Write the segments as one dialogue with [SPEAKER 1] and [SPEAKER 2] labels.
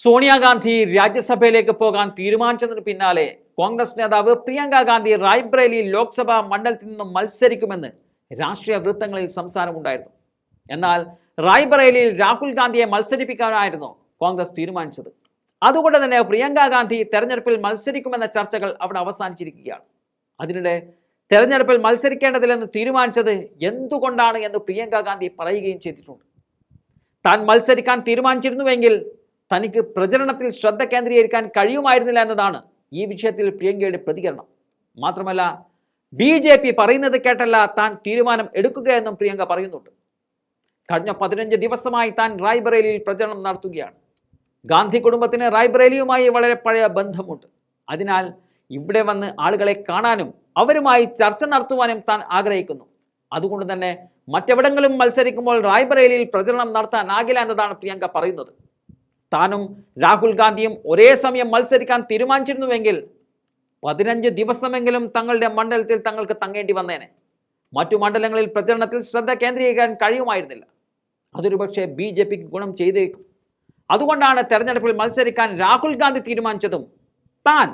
[SPEAKER 1] സോണിയാഗാന്ധി രാജ്യസഭയിലേക്ക് പോകാൻ തീരുമാനിച്ചതിന് പിന്നാലെ കോൺഗ്രസ് നേതാവ് പ്രിയങ്ക ഗാന്ധി റായ്ബ്രേലി ലോക്സഭാ മണ്ഡലത്തിൽ നിന്നും മത്സരിക്കുമെന്ന് രാഷ്ട്രീയ വൃത്തങ്ങളിൽ സംസാരമുണ്ടായിരുന്നു. എന്നാൽ റായ്ബറേലിയിൽ രാഹുൽ ഗാന്ധിയെ മത്സരിപ്പിക്കാനായിരുന്നു കോൺഗ്രസ് തീരുമാനിച്ചത്. അതുകൊണ്ട് തന്നെ പ്രിയങ്ക ഗാന്ധി തെരഞ്ഞെടുപ്പിൽ മത്സരിക്കുമെന്ന ചർച്ചകൾ അവിടെ അവസാനിച്ചിരിക്കുകയാണ്. അതിനിടെ തെരഞ്ഞെടുപ്പിൽ മത്സരിക്കേണ്ടതില്ലെന്ന് തീരുമാനിച്ചത് എന്തുകൊണ്ടാണ് എന്ന് പ്രിയങ്ക ഗാന്ധി പറയുകയും ചെയ്തിട്ടുണ്ട്. താൻ മത്സരിക്കാൻ തീരുമാനിച്ചിരുന്നുവെങ്കിൽ തനിക്ക് പ്രചരണത്തിൽ ശ്രദ്ധ കേന്ദ്രീകരിക്കാൻ കഴിയുമായിരുന്നില്ല എന്നതാണ് ഈ വിഷയത്തിൽ പ്രിയങ്കയുടെ പ്രതികരണം. മാത്രമല്ല ബി ജെ പി പറയുന്നത് കേട്ടല്ല താൻ തീരുമാനം എടുക്കുകയെന്നും പ്രിയങ്ക പറയുന്നുണ്ട്. കഴിഞ്ഞ പതിനഞ്ച് ദിവസമായി താൻ റായ്ബറേലിയിൽ പ്രചരണം നടത്തുകയാണ്. ഗാന്ധി കുടുംബത്തിന് റായ്ബറേലിയുമായി വളരെ പഴയ ബന്ധമുണ്ട്. അതിനാൽ ഇവിടെ വന്ന് ആളുകളെ കാണാനും അവരുമായി ചർച്ച നടത്തുവാനും താൻ ആഗ്രഹിക്കുന്നു. അതുകൊണ്ട് തന്നെ മറ്റെവിടെങ്കിലും മത്സരിക്കുമ്പോൾ റായ്ബറേലിയിൽ പ്രചരണം നടത്താനാകില്ല എന്നതാണ് പ്രിയങ്ക പറയുന്നത്. താനും രാഹുൽ ഗാന്ധിയും ഒരേ സമയം മത്സരിക്കാൻ തീരുമാനിച്ചിരുന്നുവെങ്കിൽ പതിനഞ്ച് ദിവസമെങ്കിലും തങ്ങളുടെ മണ്ഡലത്തിൽ തങ്ങൾക്ക് തങ്ങേണ്ടി വന്നേനെ. മറ്റു മണ്ഡലങ്ങളിൽ പ്രചരണത്തിൽ ശ്രദ്ധ കേന്ദ്രീകരിക്കാൻ കഴിയുമായിരുന്നില്ല. അതൊരു പക്ഷേ ബി ജെ പിക്ക് ഗുണം ചെയ്തേക്കും. അതുകൊണ്ടാണ് തെരഞ്ഞെടുപ്പിൽ മത്സരിക്കാൻ രാഹുൽ ഗാന്ധി തീരുമാനിച്ചതും താൻ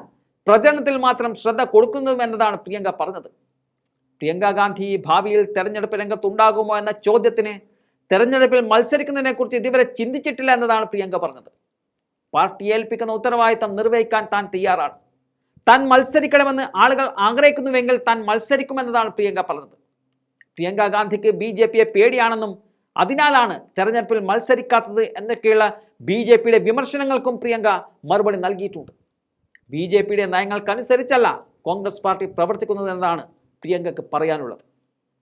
[SPEAKER 1] പ്രചരണത്തിൽ മാത്രം ശ്രദ്ധ കൊടുക്കുന്നതും എന്നതാണ് പ്രിയങ്ക പറഞ്ഞത്. പ്രിയങ്ക ഗാന്ധി ഭാവിയിൽ തെരഞ്ഞെടുപ്പ് രംഗത്തുണ്ടാകുമോ എന്ന ചോദ്യത്തിന് തെരഞ്ഞെടുപ്പിൽ മത്സരിക്കുന്നതിനെക്കുറിച്ച് ഇതുവരെ ചിന്തിച്ചിട്ടില്ല എന്നതാണ് പ്രിയങ്ക പറഞ്ഞത്. പാർട്ടി ഏൽപ്പിക്കുന്ന ഉത്തരവാദിത്തം നിർവഹിക്കാൻ താൻ തയ്യാറാണ്. താൻ മത്സരിക്കണമെന്ന് ആളുകൾ ആഗ്രഹിക്കുന്നുവെങ്കിൽ താൻ മത്സരിക്കുമെന്നതാണ് പ്രിയങ്ക പറഞ്ഞത്. പ്രിയങ്ക ഗാന്ധിക്ക് ബി ജെ പിയെ പേടിയാണെന്നും അതിനാലാണ് തെരഞ്ഞെടുപ്പിൽ മത്സരിക്കാത്തത് എന്നൊക്കെയുള്ള ബി ജെ പിയുടെ വിമർശനങ്ങൾക്കും പ്രിയങ്ക മറുപടി നൽകിയിട്ടുണ്ട്. ബി ജെ പിയുടെ നയങ്ങൾക്കനുസരിച്ചല്ല കോൺഗ്രസ് പാർട്ടി പ്രവർത്തിക്കുന്നത് എന്നതാണ് പ്രിയങ്കയ്ക്ക് പറയാനുള്ളത്.